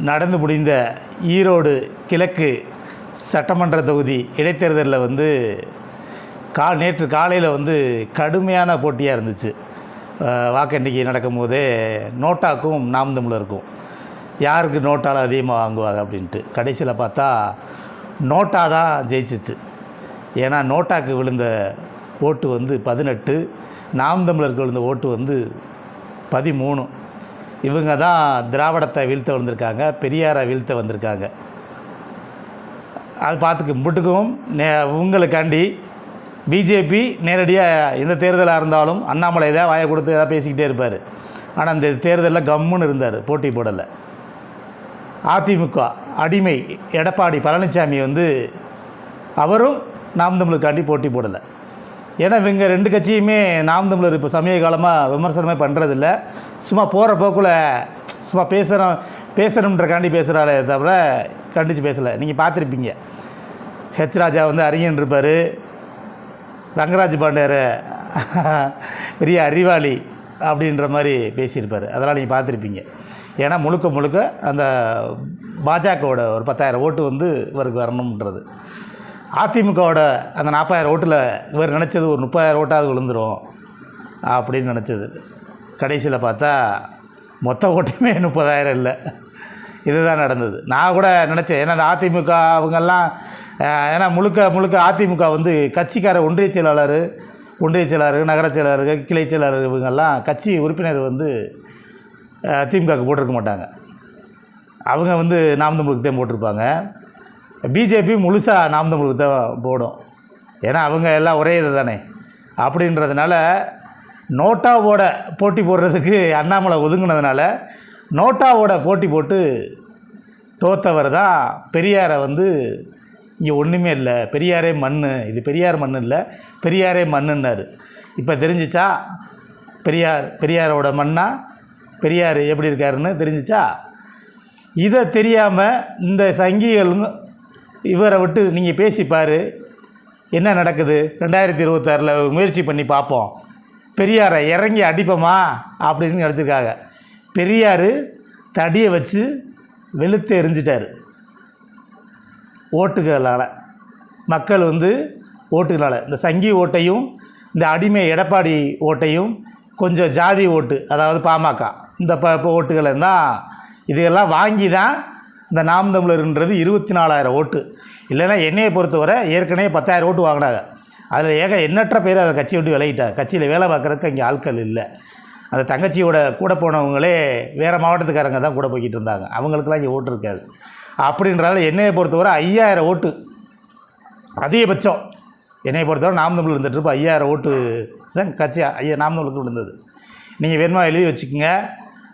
நடந்து முடிந்த ஈரோடு கிழக்கு சட்டமன்ற தொகுதி இடைத்தேர்தலில் வந்து கா நேற்று காலையில் வந்து கடுமையான போட்டியாக இருந்துச்சு. அஹ் வாக்கு எண்ணிக்கை நடக்கும்போதே நோட்டாக்கும் நாம் தமிழருக்கும். யாருக்கு நோட்டால் அதிகமாக வாங்குவாங்க அப்படின்ட்டு. கடைசியில் பார்த்தா நோட்டா தான் ஜெயிச்சிச்சு. ஏன்னா நோட்டாக்கு விழுந்த ஓட்டு வந்து பதினெட்டு நாம் தமிழருக்கு விழுந்த ஓட்டு வந்து பதிமூணு. இவங்க தான் திராவிடத்தை வீழ்த்த வந்திருக்காங்க பெரியாரை வீழ்த்த வந்திருக்காங்க. அது பார்த்துக்க முட்டுக்கும். நே உங்களுக்காண்டி பிஜேபி நேரடியாக எந்த தேர்தலாக இருந்தாலும் அண்ணாமலை ஏதாவது வாயை கொடுத்து ஏதாவது பேசிக்கிட்டே இருப்பார். ஆனால் அந்த தேர்தலில் கம்முன்னு இருந்தார் போட்டி போடலை. அதிமுக அடிமை எடப்பாடி பழனிசாமி வந்து அவரும் நாம் தமிழுக்காண்டி போட்டி போடலை. ஏன்னா இவங்க ரெண்டு கட்சியுமே நாம் தமிழர் இப்போ சமீப காலமாக விமர்சனமே பண்ணுறதில்ல சும்மா போகிற போக்கில் சும்மா பேசுகிறோம் பேசணுன்றக்காண்டி பேசுகிறாளே தவிர கண்டித்து பேசலை. நீங்கள் பார்த்துருப்பீங்க. ஹெச் ராஜா வந்து அறிஞன் இருப்பார். ரங்கராஜ் பாண்டியார் பெரிய அறிவாளி அப்படின்ற மாதிரி பேசியிருப்பார். அதெல்லாம் நீங்கள் பார்த்துருப்பீங்க. ஏன்னா முழுக்க முழுக்க அந்த பாஜகவோட ஒரு பத்தாயிரம் ஓட்டு வந்து இவருக்கு வரணுன்றது அதிமுகவோட அந்த நாற்பதாயிரம் ஓட்டில் இவர் நினச்சது ஒரு முப்பதாயிரம் ஓட்டாவது விழுந்துரும் அப்படின்னு நினச்சது. கடைசியில் பார்த்தா மொத்த ஓட்டுமே முப்பதாயிரம் இல்லை. இதுதான் நடந்தது. நான் கூட நினச்சேன். ஏன்னா இந்த அதிமுக அவங்கெல்லாம் ஏன்னா முழுக்க முழுக்க அதிமுக வந்து கட்சிக்கார ஒன்றிய செயலாளர் ஒன்றிய செயலாளர் நகர செயலாளர் கிளை செயலாளர் இவங்கெல்லாம் கட்சி உறுப்பினர் வந்து திமுகவுக்கு போட்டிருக்க மாட்டாங்க. அவங்க வந்து நாம் தமிழுக்கு தான் போட்டிருப்பாங்க. பிஜேபி முழுசாக நாம் தமிழுக்கு தான் போடும். ஏன்னா அவங்க எல்லாம் ஒரே இது தானே. அப்படின்றதுனால நோட்டாவோட போட்டி போடுறதுக்கு அண்ணாமலை ஒதுங்கினதுனால நோட்டாவோட போட்டி போட்டு தோத்தவர் தான் பெரியாரை வந்து இங்கே ஒன்றுமே இல்லை. பெரியாரே மண் இது பெரியார் மண் இல்லை. பெரியாரே மண்ணுன்னார். இப்போ தெரிஞ்சிச்சா பெரியார் பெரியாரோட மண்ணா? பெரியார் எப்படி இருக்காருன்னு தெரிஞ்சிச்சா? இதை தெரியாமல் இந்த சங்கிகளும் இவரை விட்டு நீங்கள் பேசிப்பார் என்ன நடக்குது? ரெண்டாயிரத்தி இருபத்தாறில் முயற்சி பண்ணி பார்ப்போம் பெரியாரை இறங்கி அடிப்போமா? அப்படின்னு எடுத்துருக்காங்க. பெரியார் தடியை வச்சு வெளுத்து எரிஞ்சிட்டார். ஓட்டுகளால். மக்கள் வந்து ஓட்டுகளால். இந்த சங்கி ஓட்டையும் இந்த அடிமை எடப்பாடி ஓட்டையும் கொஞ்சம் ஜாதி ஓட்டு அதாவது பாமக இந்த ப ப ஓட்டுகளை தான். இதையெல்லாம் வாங்கி தான் இந்த நாம் தமிழர்ன்றது இருபத்தி நாலாயிரம் ஓட்டு. இல்லைன்னா என்னையை பொறுத்தவரை ஏற்கனவே பத்தாயிரம் ஓட்டு வாங்கினாங்க. அதில் ஏக எண்ணற்ற பேர் அதை கட்சி விட்டு விலகிட்டாங்க. கட்சியில் வேலை பார்க்குறதுக்கு அங்கே ஆட்கள் இல்லை. அந்த தங்கச்சியோட கூட போனவங்களே வேறு மாவட்டத்துக்காரங்க தான் கூட போய்கிட்டு இருந்தாங்க. அவங்களுக்கெல்லாம் இங்கே ஓட்டு இருக்காது. அப்படின்றதால என்னையை பொறுத்தவரை ஐயாயிரம் ஓட்டு. அதிகபட்சம். என்னையை பொறுத்தவரை நாம் தமிழ் இருந்த இருப்போம் ஐயாயிரம் ஓட்டு தான் கட்சி ஐயா நாம் தமிழுக்கு விழுந்தது நீங்கள் வேணுமா எழுதி வச்சுக்கோங்க.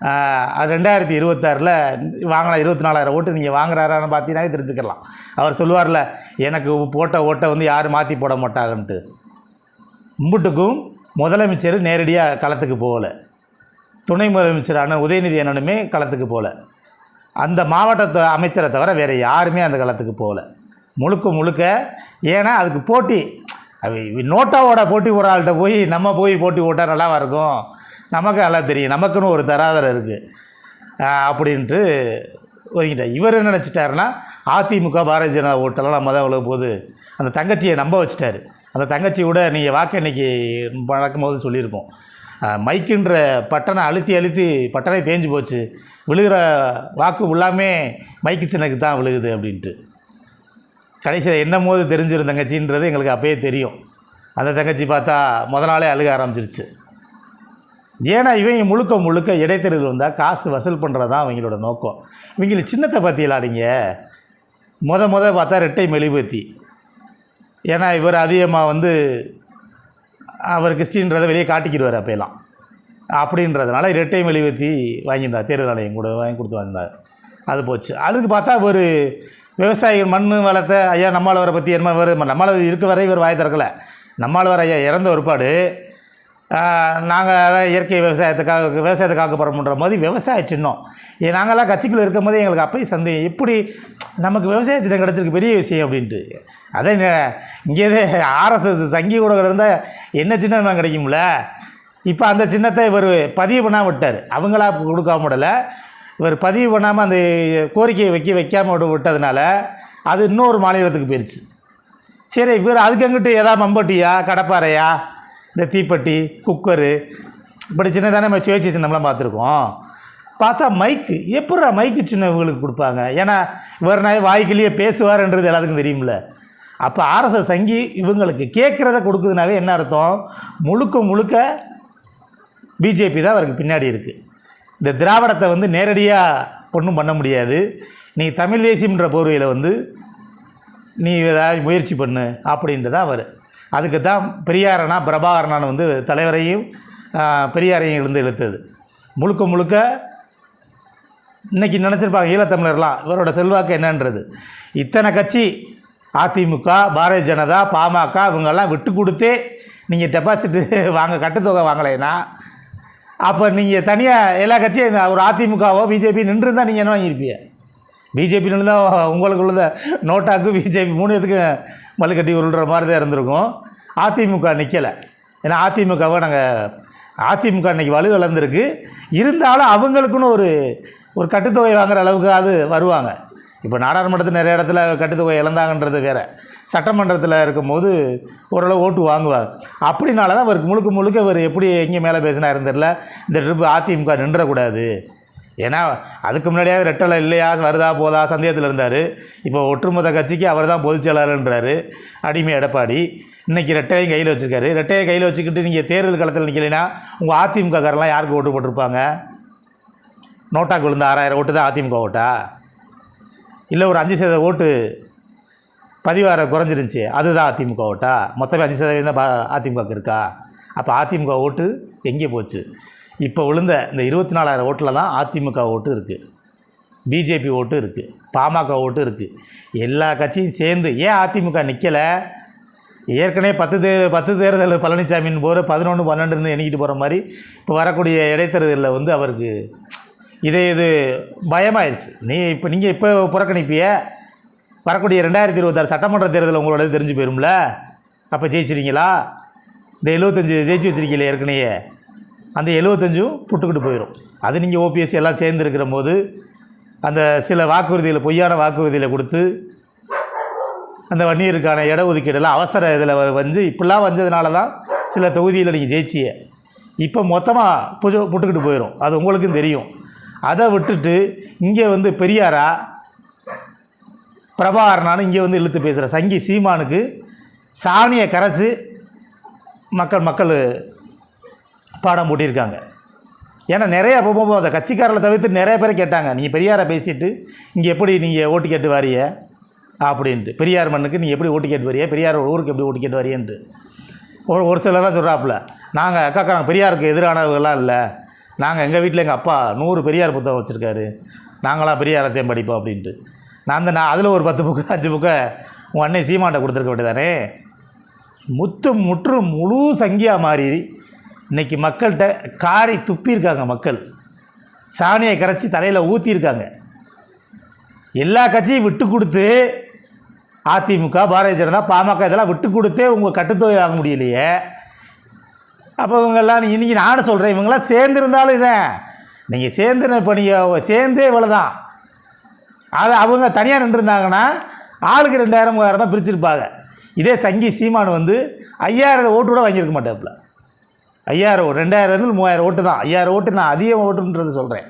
ரெண்டாயிரத்தி இருபத்தாறில் வாங்கலாம் இருபத்தி நாலாயிரம் ஓட்டு நீங்கள் வாங்குறாரான்னு பார்த்தீங்கன்னா தெரிஞ்சுக்கலாம். அவர் சொல்லுவார்ல எனக்கு போட்ட ஓட்டை வந்து யாரும் மாற்றி போட மாட்டாங்கன்ட்டு. இம்புட்டுக்கும் முதலமைச்சர் நேரடியாக களத்துக்கு போகல. துணை முதலமைச்சரான உதயநிதி அண்ணனுமே களத்துக்கு போகல. அந்த மாவட்ட அமைச்சரை தவிர வேறு யாருமே அந்த களத்துக்கு போகல. முழுக்க முழுக்க ஏன்னா அதுக்கு போட்டி அவ- நோட்டாவோட போட்டி போடுற ஆள்கிட்ட போய் நம்ம போய் போட்டி போட்டால் நல்லாவா இருக்கும்? நமக்கு நல்லா தெரியும். நமக்குன்னு ஒரு தராதரம் இருக்குது அப்படின்ட்டு ஒதுங்கிட்டார் இவர் என்ன நினச்சிட்டாருன்னா அதிமுக பாரதிய ஜனதா ஓட்டெல்லாம் நம்ம தான் உள்ள போது அந்த தங்கச்சியை நம்ப வச்சுட்டார். அந்த தங்கச்சி கூட நீங்கள் வாக்கு இன்னைக்கு நடக்கும்போது சொல்லியிருப்போம். மைக்குன்ற பட்டனை அழுத்தி அழுத்தி பட்டனை தேஞ்சு போச்சு. விழுகிற வாக்கு உள்ளாமே மைக்கு சின்னக்கு தான் விழுகுது அப்படின்ட்டு. கடைசியில் என்னும் போது தெரிஞ்சிருந்த தங்கச்சின்றது எங்களுக்கு அப்பயே தெரியும். அந்த தங்கச்சி பார்த்தா முத நாளே அழுக ஆரம்பிச்சிருச்சு. ஏன்னா இவங்க முழுக்க முழுக்க இடைத்தேர்தல் வந்தால் காசு வசூல் பண்ணுறது தான் அவங்களோட நோக்கம். இவங்களுக்கு சின்னத்தை பற்றியலாடிங்க முத முத பார்த்தா ரெட்டை மெழுகுபத்தி ஏன்னா இவர் அதிகமாக வந்து அவர் கிறிஸ்டின்றதை வெளியே காட்டிக்கிடுவார் அப்போலாம் அப்படின்றதுனால இரட்டை மெழுகுவத்தி வாங்கியிருந்தார். தேர்தல் ஆணையம் கூட வாங்கி கொடுத்து வந்தார் அது போச்சு. அதுக்கு பார்த்தா ஒரு விவசாயிகள் மண் வளத்தை ஐயா நம்மாழ்வாரை பற்றி என்ன வர நம்மளால் இருக்க வரை இவர் வாய் திறக்கலை. நம்மாழ்வார் ஐயா இறந்த ஒருபாடு நாங்கள் இயற்கை விவசாயத்துக்காக விவசாயத்துக்காக போகிறோம்ன்ற மாதிரி விவசாய சின்னம். நாங்களாம் நாங்கள்லாம் கட்சிக்குள்ளே இருக்கும் போது எங்களுக்கு அப்பயே சந்தேகம். இப்படி நமக்கு விவசாய சின்னம் கிடச்சிருக்கு பெரிய விஷயம் அப்படின்ட்டு. அதே இங்கேயே ஆர்எஸ்எஸ் சங்கி கூட இருந்தால் என்ன சின்னம் கிடைக்கும்ல? இப்போ அந்த சின்னத்தை இவர் பதிவு பண்ணாம விட்டார். அவங்களா கொடுக்காம விடலை. இவர் பதிவு பண்ணாமல் அந்த கோரிக்கையை வைக்க வைக்காமல் விட்டதுனால அது இன்னொரு மாநிலத்துக்கு போயிடுச்சு சரி இவர் அதுக்கு அங்கிட்டு எதாவது மம்பட்டியா கடப்பாறையா? இந்த தீப்பெட்டி குக்கரு இப்படி சின்னதானே நம்ம சுயேட்சை சின்னம்லாம் பார்த்துருக்கோம். பார்த்தா மைக்கு எப்படா மைக்கு சின்ன இவங்களுக்கு கொடுப்பாங்க? ஏன்னா இவர் நான் வாய்க்கிலேயே பேசுவார்ன்றது எல்லாத்துக்கும் தெரியும்ல. அப்போ ஆர்எஸ்எஸ் சங்கி இவங்களுக்கு கேட்குறத கொடுக்குதுனாவே என்ன அர்த்தம்? முழுக்க முழுக்க பிஜேபி தான் அவருக்கு பின்னாடி இருக்குது இந்த திராவிடத்தை வந்து நேரடியாக ஒன்றும் பண்ண முடியாது. நீ தமிழ் தேசியம்ன்ற போர்வையில் வந்து நீ ஏதாவது முயற்சி பண்ணு அப்படின்ட்டு தான் அவர். அதுக்கு தான் பெரியாரனா பிரபாகரனான் வந்து தலைவரையும் பெரியாரையும் இருந்து இழுத்தது. முழுக்க முழுக்க இன்னைக்கு நினச்சிருப்பாங்க ஈழத்தமிழர்லாம் இவரோட செல்வாக்கு என்னன்றது. இத்தனை கட்சி அதிமுக பாரதிய ஜனதா பாமக இவங்கெல்லாம் விட்டு கொடுத்தே நீங்கள் டெபாசிட்டு வாங்க கட்டுத்தொகை வாங்கலைன்னா அப்போ நீங்கள் தனியாக எல்லா கட்சியும் ஒரு அதிமுகவோ பிஜேபி நின்று தான் நீங்கள் என்ன வாங்கியிருப்பீங்க? பிஜேபி நின்று தான் உங்களுக்குள்ள நோட்டாக்கு பிஜேபி மூணு எதுக்கும் மல்லு உருள்ற மாதிரி தான் இருந்திருக்கும். அதிமுக நிற்கலை ஏன்னா அதிமுகவை நாங்கள் அதிமுக இன்றைக்கி வலு இழந்திருக்கு. இருந்தாலும் அவங்களுக்குன்னு ஒரு ஒரு கட்டுத்தொகை வாங்குற அளவுக்கு அது வருவாங்க. இப்போ நாடாளுமன்றத்தில் நிறைய இடத்துல கட்டுத்தொகை இழந்தாங்கன்றது வேறு. சட்டமன்றத்தில் இருக்கும்போது ஓரளவு ஓட்டு வாங்குவார் அப்படினால தான் அவருக்கு முழுக்க முழுக்க அவர் எப்படி எங்கே மேலே பேசினாருன்னு தெரில இந்த ட்ரிப்பு அதிமுக நின்றக்கூடாது. ஏன்னா அதுக்கு முன்னாடியாவது ரெட்டலை இல்லையா? வருதா போதா? சந்தேகத்தில் இருந்தார். இப்போ ஒற்றுமொத்த கட்சிக்கு அவர் தான் பொதுச் செயலாளர்ன்றாரு. அடிமை எடப்பாடி. இன்றைக்கி ரெட்டையும் கையில் வச்சுருக்காரு. ரெட்டையை கையில் வச்சுக்கிட்டு நீங்கள் தேர்தல் களத்தில் நிற்கலைன்னா உங்கள் அதிமுககாரெல்லாம் யாருக்கு ஓட்டு போட்டிருப்பாங்க? நோட்டாக்கு விழுந்த ஆறாயிரம் ஓட்டு தான் அதிமுக ஓட்டா? இல்லை ஒரு அஞ்சு சதவீத ஓட்டு பதிவார குறைஞ்சிருந்துச்சி. அதுதான் அதிமுக ஓட்டா? மொத்தமே அஞ்சு சதவீதம் தான் அதிமுகவுக்கு இருக்கா? அப்போ அதிமுக ஓட்டு எங்கே போச்சு? இப்போ விழுந்த இந்த இருபத்தி நாலாயிரம் ஓட்டில் தான் அதிமுக ஓட்டு இருக்குது பிஜேபி ஓட்டு இருக்குது பாமக ஓட்டு இருக்குது எல்லா கட்சியும் சேர்ந்து ஏன் அதிமுக நிற்கலை ஏற்கனவே பத்து தே பத்து தேர்தல் பழனிசாமின்னு போகிற பதினொன்று பன்னெண்டுன்னு எண்ணிக்கிட்டு போகிற மாதிரி இப்போ வரக்கூடிய இடைத்தேர்தலில் வந்து அவருக்கு இதே இது பயமாயிருச்சு. நீ இப்போ நீங்கள் இப்போ புறக்கணிப்பிய? வரக்கூடிய ரெண்டாயிரத்தி இருபத்தாறு சட்டமன்ற தேர்தல் உங்களோட தெரிஞ்சு போயிரும்ல? அப்போ ஜெயிச்சிருக்கீங்களா? இந்த எழுபத்தஞ்சு ஜெயிச்சு வச்சிருக்கீங்களே ஏற்கனவே. அந்த எழுபத்தஞ்சும் புட்டுக்கிட்டு போயிடும் அது நீங்கள் ஓபிஎஸ்சி எல்லாம் சேர்ந்துருக்கிற போது அந்த சில வாக்குறுதியில் பொய்யான வாக்குறுதியில் கொடுத்து அந்த வன்னியருக்கான இட ஒதுக்கீடெல்லாம் அவசர இதில் வந்து இப்படிலாம் வந்ததுனால தான் சில தொகுதியில் நீங்கள் ஜெயிச்சிய. இப்போ மொத்தமாக புஜ புட்டுக்கிட்டு போயிடும் அது உங்களுக்கும் தெரியும். அதை விட்டுட்டு இங்கே வந்து பெரியாரா பிரபாகரனானு இங்கே வந்து இழுத்து பேசுகிற சங்கி சீமானுக்கு சாணியை கரைச்சி மக்கள் மக்கள் பாடம் போட்டியிருக்காங்க ஏன்னா நிறைய அப்போ அந்த கட்சிக்காரர்களை தவிர்த்து நிறைய பேர் கேட்டாங்க. நீங்கள் பெரியாரை பேசிட்டு இங்கே எப்படி நீங்கள் ஓட்டு கேட்டு வாரிய அப்படின்ட்டு. பெரியார் மண்ணுக்கு நீங்கள் எப்படி ஓட்டு கேட்டு வரிய பெரியார் ஊருக்கு எப்படி ஓட்டு கேட்டு வரியன்ட்டு ஒரு ஒரு சிலர்லாம் சொல்கிறாப்புல நாங்கள் அக்காக்கா நாங்கள் பெரியாருக்கு எதிரானவர்கள்லாம் இல்லை. நாங்கள் எங்கள் வீட்டில் எங்கள் அப்பா நூறு பெரியார் புத்தகம் வச்சுருக்காரு. நாங்களாம் பெரியாரத்தையும் படிப்போம் அப்படின்ட்டு. நான் அந்த நான் அதில் ஒரு பத்து புக்கு அஞ்சு புக்கை உன் அண்ணன் சீமான்ட்ட கொடுத்துருக்க வேண்டியதானே? முத்து முற்று முழு சங்கியா மாறி இன்னைக்கு மக்கள்கிட்ட காரை துப்பியிருக்காங்க மக்கள். சாணியை கரைச்சி தலையில் ஊற்றியிருக்காங்க எல்லா கட்சியும் விட்டு கொடுத்து அதிமுக பாரதிய ஜனதா பாமக இதெல்லாம் விட்டு கொடுத்தே உங்கள் கட்டுத்தொகை வாங்க முடியலையே. அப்போ இவங்கெல்லாம் இன்றைக்கி நானும் சொல்கிறேன் இவங்கெல்லாம் சேர்ந்துருந்தாலும் இதான் நீங்கள் சேர்ந்து இப்போ சேர்ந்தே இவ்வளோ தான் அது அவங்க தனியாக நின்றுருந்தாங்கன்னா ஆளுக்கு ரெண்டாயிரம் மூவாயிரம் தான் பிரிச்சிருப்பாங்க. இதே சங்கி சீமான் வந்து ஐயாயிரம் ஓட்டு கூட வாங்கியிருக்க மாட்டாப்புல. ஐயாயிரம் ஓ- ரெண்டாயிரம் மூவாயிரம் ஓட்டு தான். ஐயாயிரம் ஓட்டு நான் அதிகம் ஓட்டுன்றது சொல்கிறேன்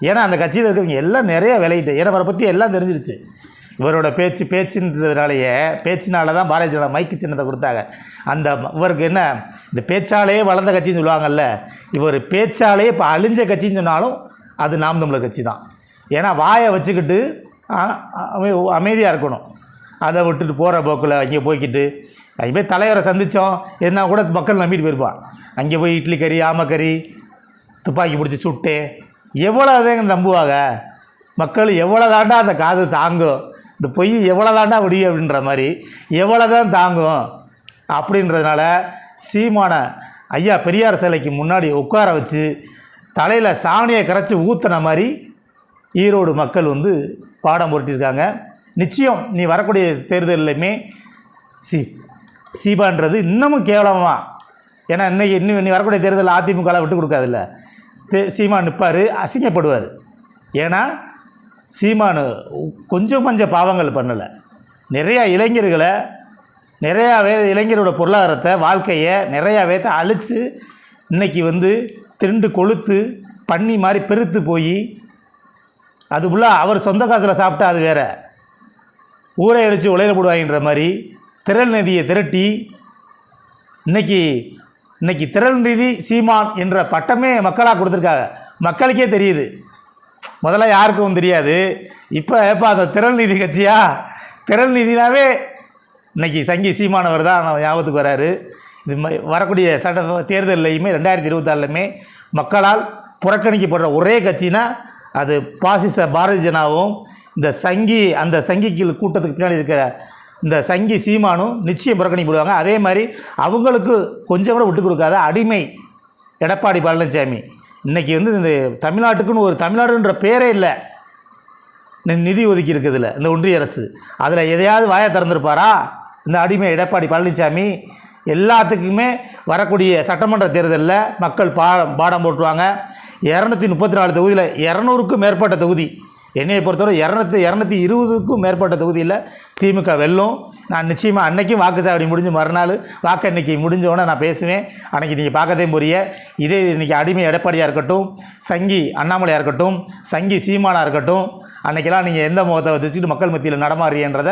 ஏன்னா அந்த கட்சியில் இருக்கிறவங்க எல்லாம் நிறைய விலையிட்டு ஏன்னா அவரை பற்றி எல்லாம் தெரிஞ்சிருச்சு. இவரோட பேச்சு பேச்சுன்றதுனாலேயே பேச்சினால தான் பாரதிய ஜனதா மைக்கு சின்னத்தை கொடுத்தாங்க. அந்த இவருக்கு என்ன இந்த பேச்சாலேயே வளர்ந்த கட்சின்னு சொல்லுவாங்கல்ல இவர் பேச்சாலேயே இப்போ அழிஞ்ச கட்சின்னு சொன்னாலும் அது நாம் தமிழர் கட்சி தான். ஏன்னா வாயை வச்சுக்கிட்டு அமைதியாக இருக்கணும். அதை விட்டுட்டு போகிற போக்கில் அங்கே போய்க்கிட்டு அங்கே போய் தலைவரை சந்தித்தோம் என்ன கூட மக்கள் நம்பிட்டு போயிருப்பான் அங்கே போய் இட்லி கறி ஆமக்கறி துப்பாக்கி பிடிச்சி சுட்டு எவ்வளோ அதேங்க நம்புவாங்க? மக்கள் எவ்வளோ தாண்டா அந்த காது தாங்கும்? இந்த பொய் எவ்வளோ தாண்டா விடியும் அப்படின்ற மாதிரி எவ்வளோ தான் தாங்கும்? அப்படின்றதுனால சீமான ஐயா பெரியார் சிலைக்கு முன்னாடி உட்கார வச்சு தலையில் சாணியை கரைச்சி ஊற்றுன மாதிரி ஈரோடு மக்கள் வந்து பாடம் போட்டிருக்காங்க நிச்சயம் நீ வரக்கூடிய தேர்தலுமே சி சீபான்றது இன்னமும் கேவலமாக ஏன்னா இன்னைக்கு இன்னும் நீ வரக்கூடிய தேர்தலில் அதிமுகலாம் விட்டு கொடுக்காதுல்ல. தே சீமா நிற்பார் அசிங்கப்படுவார். ஏன்னா சீமானு கொஞ்சம் கொஞ்சம் பாவங்கள் பண்ணலை. நிறையா இளைஞர்களை நிறையாவே இளைஞரோட பொருளாதாரத்தை வாழ்க்கையை நிறையா பேர்த்த அழித்து இன்னைக்கு வந்து திருண்டு கொளுத்து பண்ணி மாதிரி பெருத்து போய் அது அவர் சொந்த காசில் சாப்பிட்டா அது வேற. ஊரை அழித்து உலையில போடுவாங்கன்ற மாதிரி திரள் நிதியை திரட்டி இன்னைக்கு இன்னைக்கு திரள் நிதி சீமான் என்ற பட்டமே மக்களாக கொடுத்துருக்காங்க. மக்களுக்கே தெரியுது. முதல்ல யாருக்கும் தெரியாது. இப்போ இப்போ அந்த திரள் நிதி கட்சியா? திரள் நிதினாவே இன்னைக்கு சங்கி சீமானவர் தான் ஞாபகத்துக்கு வராரு. இது மாதிரி வரக்கூடிய சட்ட தேர்தலையுமே ரெண்டாயிரத்தி இருபத்தாறுலையுமே மக்களால் புறக்கணிக்கப்படுற ஒரே கட்சினா அது பாசிச பாரதிய ஜனாவும் இந்த சங்கி அந்த சங்கிக்கு கூட்டத்துக்கு பின்னாடி இருக்கிற இந்த சங்கி சீமானும் நிச்சயம் புறக்கணிக்கப்படுவாங்க. அதே மாதிரி அவங்களுக்கு கொஞ்சம் கூட விட்டு கொடுக்காத அடிமை எடப்பாடி பழனிசாமி இன்றைக்கி வந்து இந்த தமிழ்நாட்டுக்குன்னு ஒரு தமிழ்நாடுன்ற பேரே இல்லை. நிதி ஒதுக்கி இருக்குதுல இந்த ஒன்றிய அரசு. அதில் எதையாவது வாயை திறந்துருப்பாரா? இந்த அடிமை எடப்பாடி பழனிசாமி எல்லாத்துக்குமே வரக்கூடிய சட்டமன்ற தேர்தலில் மக்கள் பா பாடம் போட்டுருவாங்க. இரநூத்தி முப்பத்தி நாலு தொகுதியில் இரநூறுக்கும் மேற்பட்ட தொகுதி என்னையை பொறுத்தவரை இரநூத்தி இரநூத்தி இருபதுக்கும் மேற்பட்ட தொகுதியில் திமுக வெல்லும். நான் நிச்சயமாக அன்னைக்கும் வாக்குச்சாவடி முடிஞ்சு மறுநாள் வாக்கு அன்னைக்கு முடிஞ்சோடனே நான் பேசுவேன். அன்னைக்கு நீங்கள் பார்க்கதே புரிய. இதே இன்றைக்கி அடிமை எடப்பாடியாக இருக்கட்டும் சங்கி அண்ணாமலையாக இருக்கட்டும் சங்கி சீமானாக இருக்கட்டும் அன்றைக்கெல்லாம் நீங்கள் எந்த முகத்தை வச்சுட்டு மக்கள் மத்தியில் நடமாறுறீன்றதை